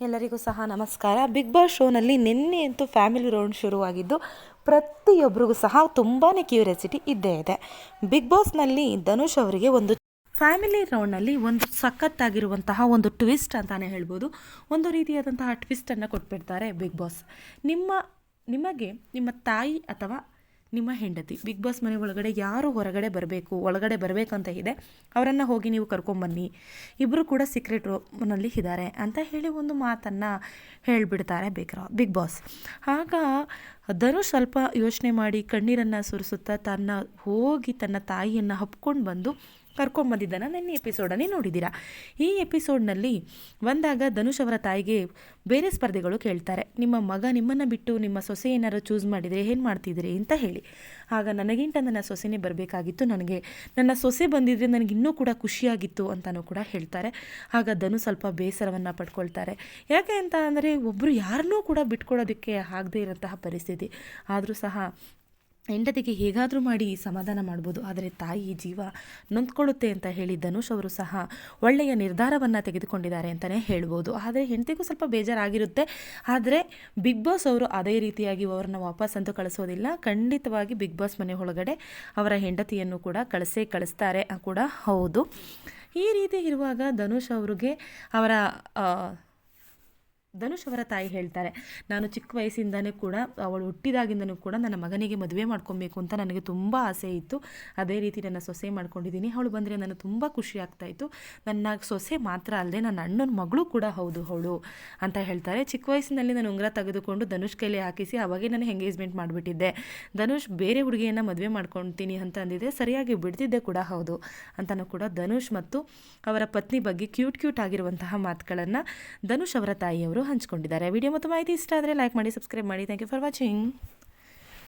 ಎಲ್ಲರಿಗೂ ಸಹ ನಮಸ್ಕಾರ. ಬಿಗ್ ಬಾಸ್ ಶೋನಲ್ಲಿ ನಿನ್ನೆ ಅಂತೂ ಫ್ಯಾಮಿಲಿ ರೌಂಡ್ ಶುರುವಾಗಿದ್ದು ಪ್ರತಿಯೊಬ್ಬರಿಗೂ ಸಹ ತುಂಬಾ ಕ್ಯೂರಿಯಾಸಿಟಿ ಇದ್ದೇ ಇದೆ. ಬಿಗ್ ಬಾಸ್ನಲ್ಲಿ ಧನುಷ್ ಅವರಿಗೆ ಒಂದು ಫ್ಯಾಮಿಲಿ ರೌಂಡ್ನಲ್ಲಿ ಒಂದು ಸಖತ್ತಾಗಿರುವಂತಹ ಒಂದು ಟ್ವಿಸ್ಟ್ ಅಂತಲೇ ಹೇಳ್ಬೋದು. ಒಂದು ರೀತಿಯಾದಂತಹ ಟ್ವಿಸ್ಟನ್ನು ಕೊಟ್ಬಿಡ್ತಾರೆ ಬಿಗ್ ಬಾಸ್. ನಿಮ್ಮ, ನಿಮಗೆ ನಿಮ್ಮ ತಾಯಿ ಅಥವಾ ನಿಮ್ಮ ಹೆಂಡತಿ, ಬಿಗ್ ಬಾಸ್ ಮನೆ ಒಳಗಡೆ ಯಾರು ಹೊರಗಡೆ ಬರಬೇಕು, ಒಳಗಡೆ ಬರಬೇಕಂತ ಇದೆ, ಅವರನ್ನು ಹೋಗಿ ನೀವು ಕರ್ಕೊಂಬನ್ನಿ. ಇಬ್ಬರು ಕೂಡ ಸೀಕ್ರೆಟ್ ರೂಮ್ನಲ್ಲಿ ಇದ್ದಾರೆ ಅಂತ ಹೇಳಿ ಒಂದು ಮಾತನ್ನು ಹೇಳಿಬಿಡ್ತಾರೆ ಬಿಗ್ ಬಿಗ್ ಬಾಸ್. ಆಗ ಧನುಷ್ ಸ್ವಲ್ಪ ಯೋಚನೆ ಮಾಡಿ ಕಣ್ಣೀರನ್ನು ಸುರಿಸುತ್ತಾ ತನ್ನ ಹೋಗಿ ತನ್ನ ತಾಯಿಯನ್ನು ಹಪ್ಕೊಂಡು ಬಂದು ಕರ್ಕೊಂಬಂದಿದ್ದನ್ನು ನಿನ್ನೆ ಎಪಿಸೋಡನ್ನೇ ನೋಡಿದ್ದೀರಾ. ಈ ಎಪಿಸೋಡ್ನಲ್ಲಿ ಬಂದಾಗ ಧನುಷ್ ಅವರ ತಾಯಿಗೆ ಬೇರೆ ಸ್ಪರ್ಧೆಗಳು ಕೇಳ್ತಾರೆ. ನಿಮ್ಮ ಮಗ ನಿಮ್ಮನ್ನು ಬಿಟ್ಟು ನಿಮ್ಮ ಸೊಸೆ ಏನಾರು ಚೂಸ್ ಮಾಡಿದರೆ ಏನು ಮಾಡ್ತಿದ್ದೀರಿ ಅಂತ ಹೇಳಿ. ಆಗ ನನಗಿಂತ ನನ್ನ ಸೊಸೆನೇ ಬರಬೇಕಾಗಿತ್ತು ನನಗೆ. ನನ್ನ ಸೊಸೆ ಬಂದಿದ್ರೆ ನನಗೆ ಇನ್ನೂ ಕೂಡ ಖುಷಿಯಾಗಿತ್ತು ಅಂತಲೂ ಕೂಡ ಹೇಳ್ತಾರೆ. ಆಗ ಧನು ಸ್ವಲ್ಪ ಬೇಸರವನ್ನು ಪಡ್ಕೊಳ್ತಾರೆ. ಯಾಕೆ ಅಂತ ಅಂದರೆ ಒಬ್ಬರು ಯಾರನ್ನೂ ಕೂಡ ಬಿಟ್ಕೊಡೋದಕ್ಕೆ ಆಗದೇ ಇರೋಂತಹ ಪರಿಸ್ಥಿತಿ ಆದರೂ ಸಹ ಹೆಂಡತಿಗೆ ಹೇಗಾದರೂ ಮಾಡಿ ಸಮಾಧಾನ ಮಾಡ್ಬೋದು. ಆದರೆ ತಾಯಿ ಜೀವ ನೊಂದ್ಕೊಳ್ಳುತ್ತೆ ಅಂತ ಹೇಳಿ ಧನುಷ್ ಅವರು ಸಹ ಒಳ್ಳೆಯ ನಿರ್ಧಾರವನ್ನು ತೆಗೆದುಕೊಂಡಿದ್ದಾರೆ ಅಂತಲೇ ಹೇಳ್ಬೋದು. ಆದರೆ ಹೆಂಡತಿಗೂ ಸ್ವಲ್ಪ ಬೇಜಾರಾಗಿರುತ್ತೆ. ಆದರೆ ಬಿಗ್ ಬಾಸ್ ಅವರು ಅದೇ ರೀತಿಯಾಗಿ ಅವರನ್ನು ವಾಪಸ್ ಅಂತೂ ಕಳಿಸೋದಿಲ್ಲ. ಖಂಡಿತವಾಗಿ ಬಿಗ್ ಬಾಸ್ ಮನೆ ಒಳಗಡೆ ಅವರ ಹೆಂಡತಿಯನ್ನು ಕೂಡ ಕಳಿಸೇ ಕಳಿಸ್ತಾರೆ ಕೂಡ. ಹೌದು. ಈ ರೀತಿ ಇರುವಾಗ ಧನುಷ್ ಅವರಿಗೆ ಅವರ ಧನುಷ್ ಅವರ ತಾಯಿ ಹೇಳ್ತಾರೆ. ನಾನು ಚಿಕ್ಕ ವಯಸ್ಸಿಂದನೇ ಕೂಡ, ಅವಳು ಹುಟ್ಟಿದಾಗಿಂದನೂ ಕೂಡ ನನ್ನ ಮಗನಿಗೆ ಮದುವೆ ಮಾಡ್ಕೊಬೇಕು ಅಂತ ನನಗೆ ತುಂಬ ಆಸೆ ಇತ್ತು. ಅದೇ ರೀತಿ ನನ್ನ ಸೊಸೆ ಮಾಡ್ಕೊಂಡಿದ್ದೀನಿ. ಅವಳು ಬಂದರೆ ನನಗೆ ತುಂಬ ಖುಷಿ ಆಗ್ತಾಯಿತ್ತು ನನ್ನ ಸೊಸೆ ಮಾತ್ರ ಅಲ್ಲದೆ ನನ್ನ ಅಣ್ಣನ ಮಗಳು ಕೂಡ ಹೌದು, ಅವಳು ಅಂತ ಹೇಳ್ತಾರೆ. ಚಿಕ್ಕ ವಯಸ್ಸಿನಲ್ಲಿ ನಾನು ಉಂಗುರ ತೆಗೆದುಕೊಂಡು ಧನುಷ್ ಕೈಲಿ ಹಾಕಿಸಿ ಅವಾಗೇ ನಾನು ಎಂಗೇಜ್ಮೆಂಟ್ ಮಾಡಿಬಿಟ್ಟಿದ್ದೆ. ಧನುಷ್ ಬೇರೆ ಹುಡುಗಿಯನ್ನು ಮದುವೆ ಮಾಡ್ಕೊತೀನಿ ಅಂತ ಅಂದಿದ್ದೆ ಸರಿಯಾಗಿ ಬಿಡ್ತಿದ್ದೆ ಕೂಡ ಹೌದು ಅಂತಲೂ ಕೂಡ ಧನುಷ್ ಮತ್ತು ಅವರ ಪತ್ನಿ ಬಗ್ಗೆ ಕ್ಯೂಟ್ ಕ್ಯೂಟ್ ಆಗಿರುವಂತಹ ಮಾತುಗಳನ್ನು ಧನುಷ್ ಅವರ ತಾಯಿಯವರು ಹಂಚ್ಕೊಂಡಿದ್ದಾರೆ. ವಿಡಿಯೋ ಮತ್ತು ಮಾಹಿತಿ ಇಷ್ಟ ಆದರೆ ಲೈಕ್ ಮಾಡಿ ಸಬ್ಸ್ಕ್ರೈಬ್ ಮಾಡಿ. Thank you for watching